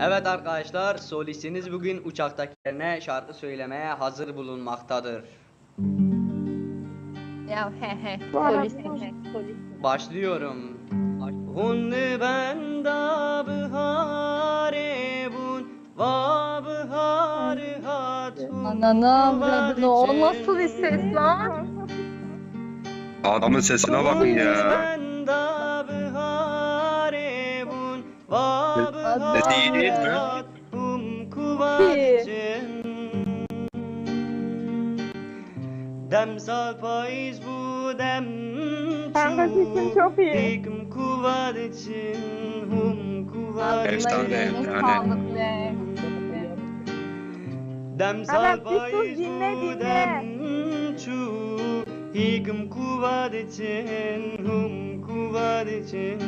Evet arkadaşlar, solistiniz bugün uçaktakilerine şarkı söylemeye hazır bulunmaktadır. Ya he he. Bu arada- Solist he. Solist. Başlıyorum. Hunni benda bihare bun va bihare hatun. Ananı avradını o nasıl bir ses lan? Adamın sesine bakın ya. Benda bihare bun va değil mi? Dem sal payız bu dem sesin çok iyi. Dikim kuvad için hum Efsane, Ağzına yani. sağlık be. Dem Evet, sal bir sus, payız dinle, bu dem çu Hikim kuvad için hum kuvad için